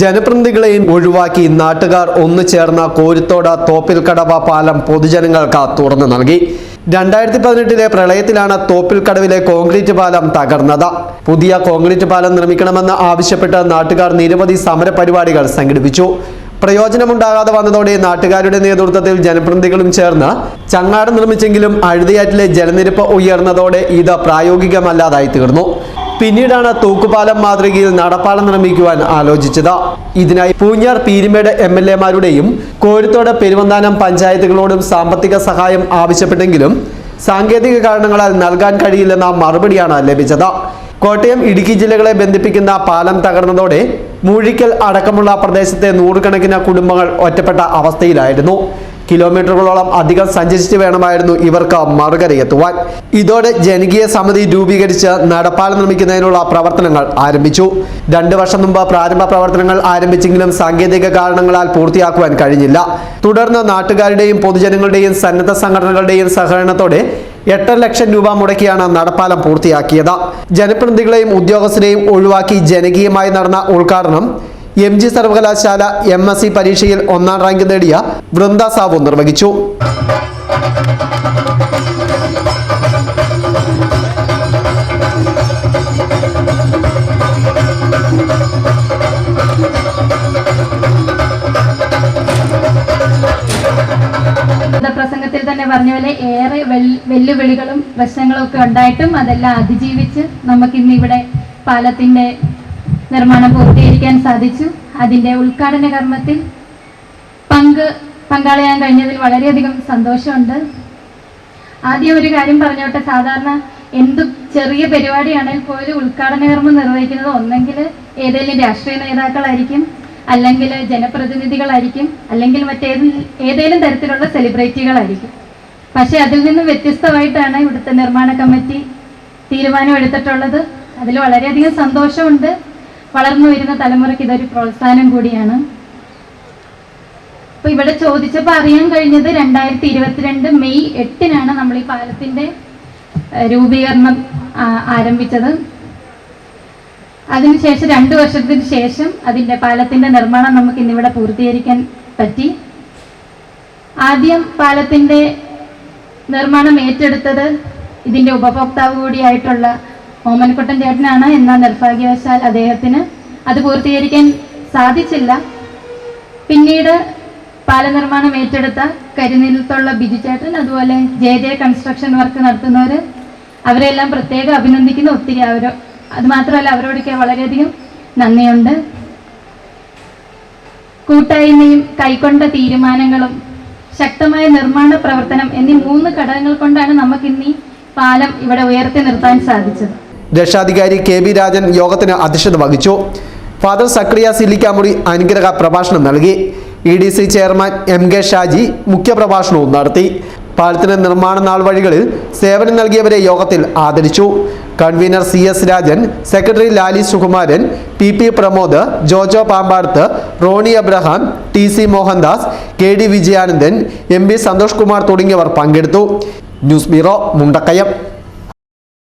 ജനപ്രതിനിധികളെയും ഒഴിവാക്കി നാട്ടുകാർ ഒന്നു ചേർന്ന കോരിത്തോട് തോപ്പിൽക്കടവ പാലം പൊതുജനങ്ങൾക്ക് തുറന്നു നൽകി. രണ്ടായിരത്തി പതിനെട്ടിലെ പ്രളയത്തിലാണ് തോപ്പിൽക്കടവിലെ കോൺക്രീറ്റ് പാലം തകർന്നത്. പുതിയ കോൺക്രീറ്റ് പാലം നിർമ്മിക്കണമെന്ന് ആവശ്യപ്പെട്ട് നാട്ടുകാർ നിരവധി സമരപരിപാടികൾ സംഘടിപ്പിച്ചു. പ്രയോജനമുണ്ടാകാതെ വന്നതോടെ നാട്ടുകാരുടെ നേതൃത്വത്തിൽ ജനപ്രതിനിധികളും ചേർന്ന് ചങ്ങാട് നിർമ്മിച്ചെങ്കിലും അഴുതിയാറ്റിലെ ജലനിരപ്പ് ഉയർന്നതോടെ ഇത് പ്രായോഗികമല്ലാതായി തീർന്നു. പിന്നീടാണ് തൂക്കുപാലം മാതൃകയിൽ നടപ്പാലം നിർമ്മിക്കുവാൻ ആലോചിച്ചത്. ഇതിനായി പൂഞ്ഞാർ പീരിമേട് എം എൽ എമാരുടെയും കോഴിത്തോട് പെരുവന്താനം പഞ്ചായത്തുകളോടും സാമ്പത്തിക സഹായം ആവശ്യപ്പെട്ടെങ്കിലും സാങ്കേതിക കാരണങ്ങളാൽ നൽകാൻ കഴിയില്ലെന്ന മറുപടിയാണ് ലഭിച്ചത്. കോട്ടയം ഇടുക്കി ജില്ലകളെ ബന്ധിപ്പിക്കുന്ന പാലം തകർന്നതോടെ മൂഴിക്കൽ അടക്കമുള്ള പ്രദേശത്തെ നൂറുകണക്കിന് കുടുംബങ്ങൾ ഒറ്റപ്പെട്ട അവസ്ഥയിലായിരുന്നു. കിലോമീറ്ററുകളോളം അധികം സഞ്ചരിച്ചു വേണമായിരുന്നു ഇവർക്ക് മറുകരയെത്തുവാൻ ഇതോടെ ജനകീയ സമിതി രൂപീകരിച്ച് നടപ്പാലം നിർമ്മിക്കുന്നതിനുള്ള പ്രവർത്തനങ്ങൾ ആരംഭിച്ചു. രണ്ടു വർഷം മുമ്പ് പ്രാരംഭ പ്രവർത്തനങ്ങൾ ആരംഭിച്ചെങ്കിലും സാങ്കേതിക കാരണങ്ങളാൽ പൂർത്തിയാക്കുവാൻ കഴിഞ്ഞില്ല. തുടർന്ന് നാട്ടുകാരുടെയും പൊതുജനങ്ങളുടെയും സന്നദ്ധ സംഘടനകളുടെയും സഹകരണത്തോടെ എട്ടര ലക്ഷം രൂപ മുടക്കിയാണ് നടപ്പാലം പൂർത്തിയാക്കിയത്. ജനപ്രതിനിധികളെയും ഉദ്യോഗസ്ഥരെയും ഒഴിവാക്കി ജനകീയമായി നടന്ന ഉദ്ഘാടനം എം ജി സർവകലാശാല എം എസ് സി പരീക്ഷയിൽ ഒന്നാം റാങ്ക് നേടിയ വൃന്ദ സാബു നിർവഹിച്ചു. പ്രസംഗത്തിൽ തന്നെ പറഞ്ഞ പോലെ ഏറെ വെല്ലുവിളികളും പ്രശ്നങ്ങളും ഒക്കെ ഉണ്ടായിട്ടും അതെല്ലാം അതിജീവിച്ച് നമുക്ക് ഇന്ന് ഇവിടെ പാലത്തിന്റെ നിർമ്മാണം പൂർത്തീകരിക്കാൻ സാധിച്ചു. അതിന്റെ ഉദ്ഘാടന കർമ്മത്തിൽ പങ്ക് പങ്കാളിയാൻ കഴിഞ്ഞതിൽ വളരെയധികം സന്തോഷമുണ്ട്. ആദ്യം ഒരു കാര്യം പറഞ്ഞോട്ടെ. സാധാരണ എന്ത് ചെറിയ പരിപാടിയാണെങ്കിൽ പോലും ഉദ്ഘാടന കർമ്മം നിർവഹിക്കുന്നത് ഒന്നെങ്കിൽ ഏതെങ്കിലും രാഷ്ട്രീയ നേതാക്കളായിരിക്കും അല്ലെങ്കിൽ ജനപ്രതിനിധികളായിരിക്കും അല്ലെങ്കിൽ മറ്റേത് ഏതെങ്കിലും തരത്തിലുള്ള സെലിബ്രിറ്റികളായിരിക്കും. പക്ഷെ അതിൽ നിന്നും വ്യത്യസ്തമായിട്ടാണ് ഇവിടുത്തെ നിർമ്മാണ കമ്മിറ്റി തീരുമാനമെടുത്തിട്ടുള്ളത് അതിൽ വളരെയധികം സന്തോഷമുണ്ട്. വളർന്നു വരുന്ന തലമുറയ്ക്ക് ഇതൊരു പ്രോത്സാഹനം കൂടിയാണ്. അപ്പൊ ഇവിടെ ചോദിച്ചപ്പോൾ അറിയാൻ കഴിഞ്ഞത് രണ്ടായിരത്തി ഇരുപത്തിരണ്ട് മെയ് എട്ടിനാണ് നമ്മൾ ഈ പാലത്തിന്റെ രൂപീകരണം ആരംഭിച്ചത്. അതിനുശേഷം രണ്ടു വർഷത്തിന് ശേഷം അതിന്റെ പാലത്തിന്റെ നിർമ്മാണം നമുക്ക് ഇന്നിവിടെ പൂർത്തീകരിക്കാൻ പറ്റി. ആദ്യം പാലത്തിന്റെ നിർമ്മാണം ഏറ്റെടുത്തത് ഇതിന്റെ ഉപഭോക്താവ് കൂടിയായിട്ടുള്ള ഓമനക്കുട്ടൻ ചേട്ടനാണ് എന്നാൽ നിർഭാഗ്യവശാൽ അദ്ദേഹത്തിന് അത് പൂർത്തീകരിക്കാൻ സാധിച്ചില്ല. പിന്നീട് പാലനിർമ്മാണം ഏറ്റെടുത്ത കരിനിലത്തുള്ള ബിജു ചേട്ടൻ അതുപോലെ ജെ ജെ കൺസ്ട്രക്ഷൻ വർക്ക് നടത്തുന്നവർ അവരെല്ലാം പ്രത്യേകം അഭിനന്ദിക്കുന്ന. ഒത്തിരി അവർ അതുമാത്രമല്ല അവരോടൊക്കെ വളരെയധികം നന്ദിയുണ്ട്. കൂട്ടായ്മയും കൈക്കൊണ്ട തീരുമാനങ്ങളും ശക്തമായ നിർമ്മാണ പ്രവർത്തനം എന്നീ മൂന്ന് ഘടകങ്ങൾ കൊണ്ടാണ് നമുക്ക് ഇന്നീ പാലം ഇവിടെ ഉയർത്തി നിർത്താൻ സാധിച്ചത്. രക്ഷാധികാരി കെ ബി രാജൻ യോഗത്തിന് അധ്യക്ഷത വഹിച്ചു. ഫാദർ സക്രിയ സില്ലിക്കാമുറി അനുഗ്രഹ പ്രഭാഷണം നൽകി. E D C chairman M K Shaji മുഖ്യപ്രഭാഷണവും നടത്തി. പാലത്തിന് നിർമ്മാണ നാൾ വഴികളിൽ സേവനം നൽകിയവരെ യോഗത്തിൽ ആദരിച്ചു. Convener C S Rajan secretary Lali Sukumaran P P Pramod Jojo Pampadath Roni Abraham T C Mohandas K D Vijayanandan M B Santhosh Kumar തുടങ്ങിയവർ പങ്കെടുത്തു. News bureau Mundakayam.